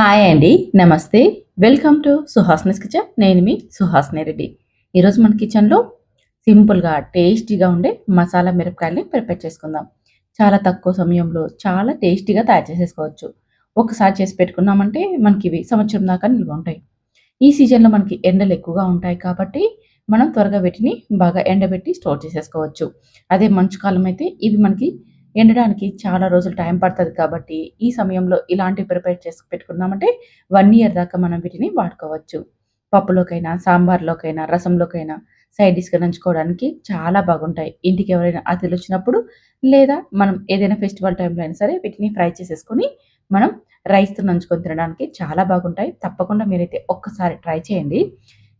Hi అండి నమస్తే. Welcome to Suhasni's kitchen. నేను మీ సుహాస్ని రెడ్డి. ఈరోజు మన కిచెన్లో సింపుల్గా టేస్టీగా ఉండే మసాలా మిరపకాయల్ని ప్రిపేర్ చేసుకుందాం. చాలా తక్కువ సమయంలో చాలా టేస్టీగా తయారు చేసేసుకోవచ్చు. ఒకసారి చేసి పెట్టుకున్నామంటే మనకి ఇవి సంవత్సరం దాకా నిల్వ ఉంటాయి. ఈ సీజన్లో మనకి ఎండలు ఎక్కువగా ఉంటాయి కాబట్టి మనం త్వరగా వీటిని బాగా ఎండబెట్టి స్టోర్ చేసేసుకోవచ్చు. అదే మంచు కాలం అయితే ఇవి మనకి ఎండడానికి చాలా రోజులు టైం పడుతుంది కాబట్టి ఈ సమయంలో ఇలాంటి ప్రిపేర్ చేసి పెట్టుకున్నామంటే వన్ ఇయర్ దాకా మనం వీటిని వాడుకోవచ్చు. పప్పులోకైనా సాంబార్లోకైనా రసంలోకైనా సైడ్ డిష్గా నంచుకోవడానికి చాలా బాగుంటాయి. ఇంటికి ఎవరైనా అతిథులు వచ్చినప్పుడు లేదా మనం ఏదైనా ఫెస్టివల్ టైంలో అయినా సరే వీటిని ఫ్రై చేసేసుకొని మనం రైస్తో నంచుకొని తినడానికి చాలా బాగుంటాయి. తప్పకుండా మీరైతే ఒక్కసారి ట్రై చేయండి.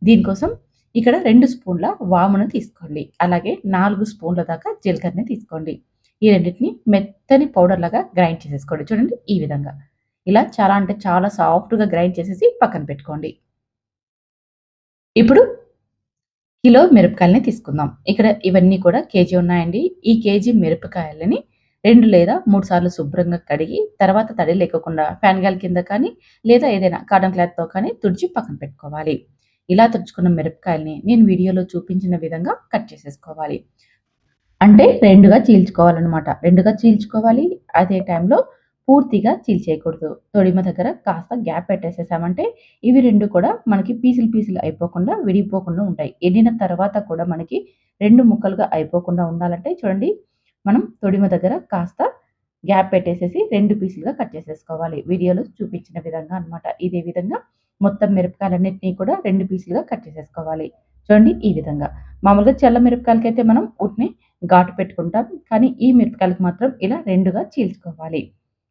దీనికోసం ఇక్కడ రెండు స్పూన్ల వామును తీసుకోండి. అలాగే నాలుగు స్పూన్ల దాకా జీలకర్రని తీసుకోండి. ఈ రెండింటిని మెత్తని పౌడర్ లాగా గ్రైండ్ చేసేసుకోండి. చూడండి ఈ విధంగా. ఇలా చాలా అంటే చాలా సాఫ్ట్గా గ్రైండ్ చేసేసి పక్కన పెట్టుకోండి. ఇప్పుడు కిలో మిరపకాయలని తీసుకుందాం. ఇక్కడ ఇవన్నీ కూడా కేజీ ఉన్నాయండి. ఈ కేజీ మిరపకాయలని రెండు లేదా మూడు సార్లు శుభ్రంగా కడిగి తర్వాత తడి లేకుండా ఫ్యాన్ గాల్ కింద కానీ లేదా ఏదైనా కాటన్ క్లాత్తో కానీ తుడిచి పక్కన పెట్టుకోవాలి. ఇలా తుడుచుకున్న మిరపకాయల్ని నేను వీడియోలో చూపించిన విధంగా కట్ చేసేసుకోవాలి. అంటే రెండుగా చీల్చుకోవాలన్నమాట. రెండుగా చీల్చుకోవాలి. అదే టైంలో పూర్తిగా చీల్చేయకూడదు తొడిమ దగ్గర కాస్త గ్యాప్ పెట్టేసేసామంటే ఇవి రెండు కూడా మనకి పీసులు పీసులు అయిపోకుండా విడిపోకుండా ఉంటాయి. ఎండిన తర్వాత కూడా మనకి రెండు ముక్కలుగా అయిపోకుండా ఉండాలంటే చూడండి మనం తొడిమ దగ్గర కాస్త గ్యాప్ పెట్టేసేసి రెండు పీసులుగా కట్ చేసేసుకోవాలి. వీడియోలో చూపించిన విధంగా అనమాట ఇదే విధంగా మొత్తం మిరపకాయలన్నింటినీ కూడా రెండు పీసులుగా కట్ చేసేసుకోవాలి. చూడండి ఈ విధంగా. మామూలుగా చల్ల మిరపకాయలకైతే మనం వీటిని ఘాటు పెట్టుకుంటాం. కానీ ఈ మిరపకాయలకు మాత్రం ఇలా రెండుగా చీల్చుకోవాలి.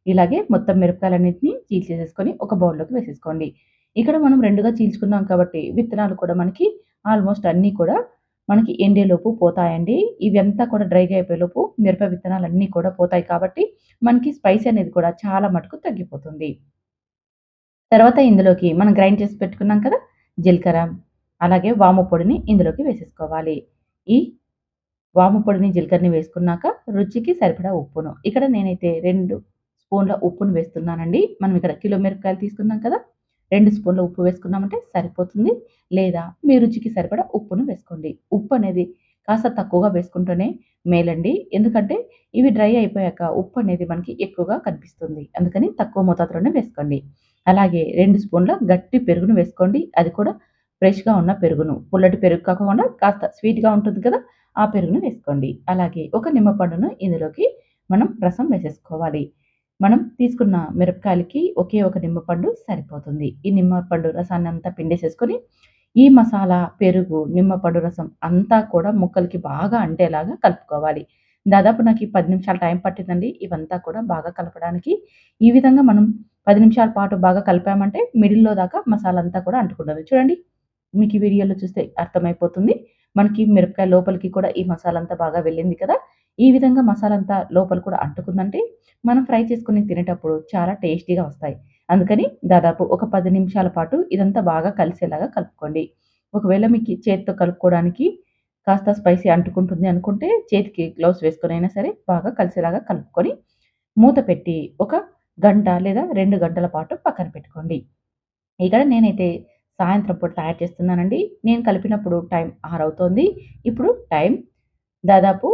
ఇలాగే మొత్తం మిరపకాయలన్నింటినీ చీల్చేసేసుకొని ఒక బౌల్లోకి వేసేసుకోండి. ఇక్కడ మనం రెండుగా చీల్చుకున్నాం కాబట్టి విత్తనాలు కూడా మనకి ఆల్మోస్ట్ అన్నీ కూడా మనకి ఎండేలోపు పోతాయండి. ఇవి అంతా కూడా డ్రైగా అయిపోయేలోపు మిరప విత్తనాలు అన్నీ కూడా పోతాయి కాబట్టి మనకి స్పైస్ అనేది కూడా చాలా మటుకు తగ్గిపోతుంది. తర్వాత ఇందులోకి మనం గ్రైండ్ చేసి పెట్టుకున్నాం కదా జీలకర్ర. అలాగే వాము పొడిని ఇందులోకి వేసేసుకోవాలి. ఈ వాము పొడిని జీలకర్రని వేసుకున్నాక రుచికి సరిపడా ఉప్పును. ఇక్కడ నేనైతే రెండు స్పూన్ల ఉప్పును వేస్తున్నానండి. మనం ఇక్కడ కిలో మిరపకాయలు తీసుకున్నాం కదా రెండు స్పూన్ల ఉప్పు వేసుకున్నామంటే సరిపోతుంది. లేదా మీ రుచికి సరిపడా ఉప్పును వేసుకోండి. ఉప్పు అనేది కాస్త తక్కువగా వేసుకుంటూనే మేలండి. ఎందుకంటే ఇవి డ్రై అయిపోయాక ఉప్పు అనేది మనకి ఎక్కువగా కనిపిస్తుంది. అందుకని తక్కువ మోతాదులోనే వేసుకోండి. అలాగే రెండు స్పూన్ల గట్టి పెరుగును వేసుకోండి. అది కూడా ఫ్రెష్గా ఉన్న పెరుగును. పుల్లటి పెరుగు కాకుండా కాస్త స్వీట్గా ఉంటుంది కదా ఆ పెరుగును వేసుకోండి. అలాగే ఒక నిమ్మపండును ఇందులోకి మనం రసం వేసేసుకోవాలి. మనం తీసుకున్న మిరపకాయలకి ఒకే ఒక నిమ్మపండు సరిపోతుంది. ఈ నిమ్మపండు రసాన్ని అంతా పిండేసేసుకొని ఈ మసాలా పెరుగు నిమ్మపండు రసం అంతా కూడా ముక్కలకి బాగా అంటేలాగా కలుపుకోవాలి. దాదాపు నాకు ఈ పది నిమిషాల టైం పట్టిందండి. ఇవంతా కూడా బాగా కలపడానికి. ఈ విధంగా మనం పది నిమిషాల పాటు బాగా కలిపామంటే మిడిల్లో దాకా మసాలా అంతా కూడా అంటుకుంటుంది. చూడండి మీకు ఈ వీడియోలో చూస్తే అర్థమైపోతుంది. మనకి మిరపకాయ లోపలికి కూడా ఈ మసాలా అంతా బాగా వెళ్ళింది కదా? ఈ విధంగా మసాలా అంతా లోపల కూడా అంటుకుందంటే మనం ఫ్రై చేసుకుని తినేటప్పుడు చాలా టేస్టీగా వస్తాయి. అందుకని దాదాపు ఒక పది నిమిషాల పాటు ఇదంతా బాగా కలిసేలాగా కలుపుకోండి. ఒకవేళ మీకు చేతితో కలుపుకోవడానికి కాస్త స్పైసీ అంటుకుంటుంది అనుకుంటే చేతికి గ్లౌస్ వేసుకొని అయినా సరే బాగా కలిసేలాగా కలుపుకొని మూత పెట్టి ఒక గంట లేదా రెండు గంటల పాటు పక్కన పెట్టుకోండి. ఇక్కడ నేనైతే సాయంత్రం పూట తయారు చేస్తున్నానండి. నేను కలిపినప్పుడు టైం ఆరు అవుతోంది ఇప్పుడు టైం దాదాపు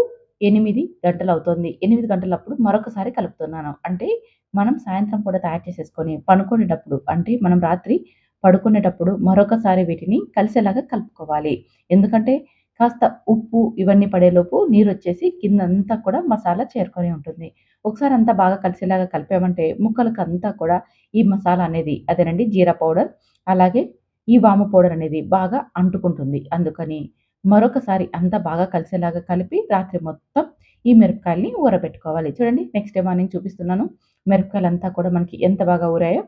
ఎనిమిది గంటలు అవుతుంది ఎనిమిది గంటలప్పుడు మరొకసారి కలుపుతున్నాను. అంటే మనం సాయంత్రం పూట తయారు చేసేసుకొని పనుకునేటప్పుడు అంటే మనం రాత్రి పడుకునేటప్పుడు మరొకసారి వీటిని కలిసేలాగా కలుపుకోవాలి. ఎందుకంటే కాస్త ఉప్పు ఇవన్నీ పడేలోపు నీరు వచ్చేసి కిందంతా కూడా మసాలా చేరుకొని ఉంటుంది. ఒకసారి అంతా బాగా కలిసేలాగా కలిపామంటే ముక్కలకు అంతా కూడా ఈ మసాలా అనేది అదేనండి జీరా పౌడర్ అలాగే ఈ వాము పౌడర్ అనేది బాగా అంటుకుంటుంది. అందుకని మరొకసారి అంతా బాగా కలిసేలాగా కలిపి రాత్రి మొత్తం ఈ మిరపకాయల్ని ఊరబెట్టుకోవాలి. చూడండి నెక్స్ట్ డే మార్నింగ్ చూపిస్తున్నాను. మిరపకాయలు అంతా కూడా మనకి ఎంత బాగా ఊరాయో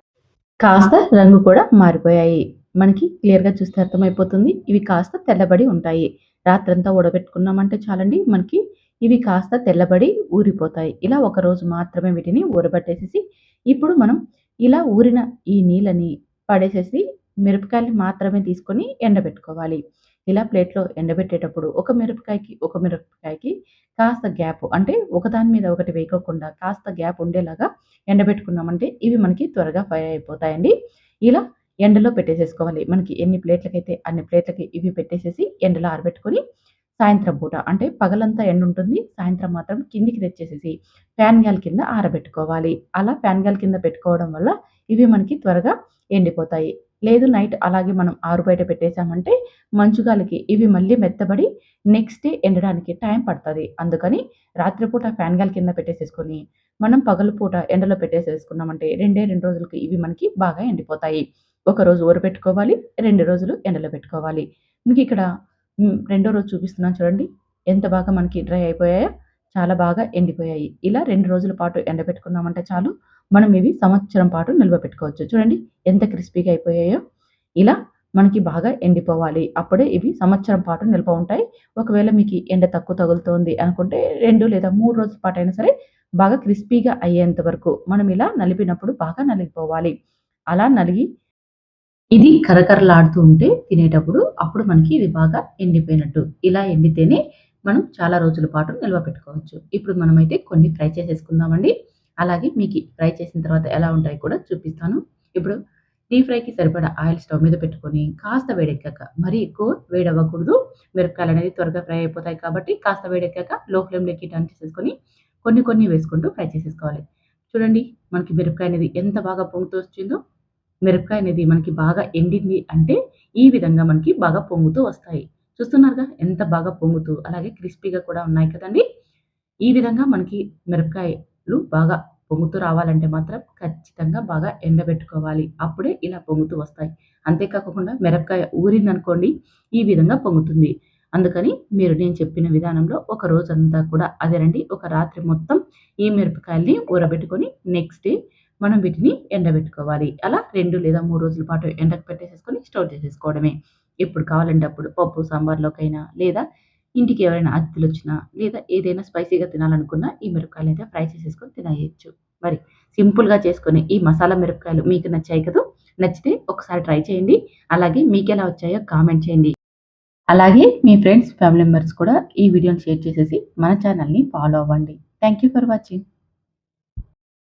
కాస్త రంగు కూడా మారిపోయాయి. మనకి క్లియర్గా చూస్తే అర్థమైపోతుంది. ఇవి కాస్త తెల్లబడి ఉంటాయి. రాత్రంతా ఊడబెట్టుకున్నామంటే చాలండి మనకి ఇవి కాస్త తెల్లబడి ఊరిపోతాయి. ఇలా ఒక రోజు మాత్రమే వీటిని ఊరబెట్టేసేసి ఇప్పుడు మనం ఇలా ఊరిన ఈ నీళ్ళని పడేసేసి మిరపకాయలు మాత్రమే తీసుకొని ఎండబెట్టుకోవాలి ఇలా ప్లేట్‌లో ఎండబెట్టేటప్పుడు ఒక మిరపకాయకి, ఒక మిరపకాయకి కాస్త గ్యాప్ అంటే ఒకదాని మీద ఒకటి వేయకోకుండా కాస్త గ్యాప్ ఉండేలాగా ఎండబెట్టుకున్నామంటే ఇవి మనకి త్వరగా ఫ్రై అయిపోతాయండి. ఇలా ఎండలో పెట్టేసేసుకోవాలి. మనకి ఎన్ని ప్లేట్లకైతే అన్ని ప్లేట్లకి ఇవి పెట్టేసేసి ఎండలో ఆరబెట్టుకొని సాయంత్రం పూట అంటే పగలంతా ఎండ ఉంటుంది సాయంత్రం మాత్రం కిందికి తెచ్చేసేసి ఫ్యాన్ గాలి కింద ఆరబెట్టుకోవాలి. అలా ఫ్యాన్ గాలి కింద పెట్టుకోవడం వల్ల ఇవి మనకి త్వరగా ఎండిపోతాయి. లేదు నైట్ అలాగే మనం ఆరు బయట పెట్టేసామంటే మంచు గాలికి ఇవి మళ్ళీ మెత్తబడి నెక్స్ట్ డే ఎండడానికి టైం పడుతుంది అందుకని రాత్రిపూట ఫ్యాన్ గాలి కింద పెట్టేసేసుకొని మనం పగలుపూట ఎండలో పెట్టేసేసుకున్నామంటే రెండే రెండు రోజులకి ఇవి మనకి బాగా ఎండిపోతాయి. ఒకరోజు ఊరబెట్టుకోవాలి. 2 రోజులు ఎండలో పెట్టుకోవాలి. మీకు ఇక్కడ రెండో రోజు చూపిస్తున్నాను చూడండి. ఎంత బాగా మనకి డ్రై అయిపోయాయో, చాలా బాగా ఎండిపోయాయి. ఇలా రెండు రోజుల పాటు ఎండబెట్టుకున్నామంటే చాలు. మనం ఇవి సంవత్సరం పాటు నిల్వ పెట్టుకోవచ్చు. చూడండి ఎంత క్రిస్పీగా అయిపోయాయో. ఇలా మనకి బాగా ఎండిపోవాలి. అప్పుడే ఇవి సంవత్సరం పాటు నిల్వ ఉంటాయి. ఒకవేళ మీకు ఎండ తక్కువ తగులుతోంది అనుకుంటే రెండు లేదా మూడు రోజుల పాటైనా సరే బాగా క్రిస్పీగా అయ్యేంత వరకు మనం ఇలా నలిపినప్పుడు బాగా నలిగిపోవాలి. అలా నలిగి ఇది కరకరలాడుతూ ఉంటే తినేటప్పుడు అప్పుడు మనకి ఇది బాగా ఎండిపోయినట్టు. ఇలా ఎండితేనే మనం చాలా రోజుల పాటు నిల్వ పెట్టుకోవచ్చు. ఇప్పుడు మనమైతే కొన్ని ఫ్రై చేసేసుకుందామండి. అలాగే మీకు ఫ్రై చేసిన తర్వాత ఎలా ఉంటాయో కూడా చూపిస్తాను. ఇప్పుడు డీప్ ఫ్రైకి సరిపడా ఆయిల్ స్టవ్ మీద పెట్టుకొని కాస్త వేడెక్కాక మరీ ఎక్కువ వేడవ్వకూడదు. అనేది త్వరగా ఫ్రై అయిపోతాయి కాబట్టి కాస్త వేడెక్కాక లో ఫ్లేమ్‌లోకి టర్న్ చేసేసుకొని కొన్ని కొన్ని వేసుకుంటూ ఫ్రై చేసేసుకోవాలి. చూడండి మనకి మిరపకాయ అనేది ఎంత బాగా పొంగుతూ వచ్చిందో. మిరపకాయ అనేది మనకి బాగా ఎండింది అంటే ఈ విధంగా మనకి బాగా పొంగుతూ వస్తాయి. చూస్తున్నారుగా ఎంత బాగా పొంగుతూ అలాగే క్రిస్పీగా కూడా ఉన్నాయి కదండీ! ఈ విధంగా మనకి మిరపకాయ మిరపకాయలు బాగా పొంగుతూ రావాలంటే మాత్రం ఖచ్చితంగా బాగా ఎండబెట్టుకోవాలి. అప్పుడే ఇలా పొంగుతూ వస్తాయి. అంతేకాకుండా మిరపకాయ ఊరిందనుకోండి ఈ విధంగా పొంగుతుంది. అందుకని మీరు నేను చెప్పిన విధానంలో ఒక రోజంతా కూడా అదేనండి ఒక రాత్రి మొత్తం ఈ మిరపకాయల్ని ఊరబెట్టుకొని నెక్స్ట్ డే మనం వీటిని ఎండబెట్టుకోవాలి. అలా రెండు లేదా మూడు రోజుల పాటు ఎండకు పెట్టేసేసుకొని స్టోర్ చేసేసుకోవడమే. ఎప్పుడు కావాలంటే అప్పుడు పప్పు, సాంబార్‌లోకైనా లేదా ఇంటికి ఎవరైనా అతిథులొచ్చినా లేదా ఏదైనా స్పైసీగా తినాలనుకున్నా ఈ మిరపకాయలు అయితే ఫ్రై చేసేసుకొని తినేయొచ్చు. మరి సింపుల్‌గా చేసుకునే ఈ మసాలా మిరపకాయలు మీకు నచ్చాయి కదా నచ్చితే ఒకసారి ట్రై చేయండి. అలాగే మీకు ఎలా వచ్చాయో కామెంట్ చేయండి. అలాగే మీ ఫ్రెండ్స్, ఫ్యామిలీ మెంబర్స్ కూడా ఈ వీడియోని షేర్ చేసేసి మన ఛానల్ని ఫాలో అవ్వండి. Thank you for watching.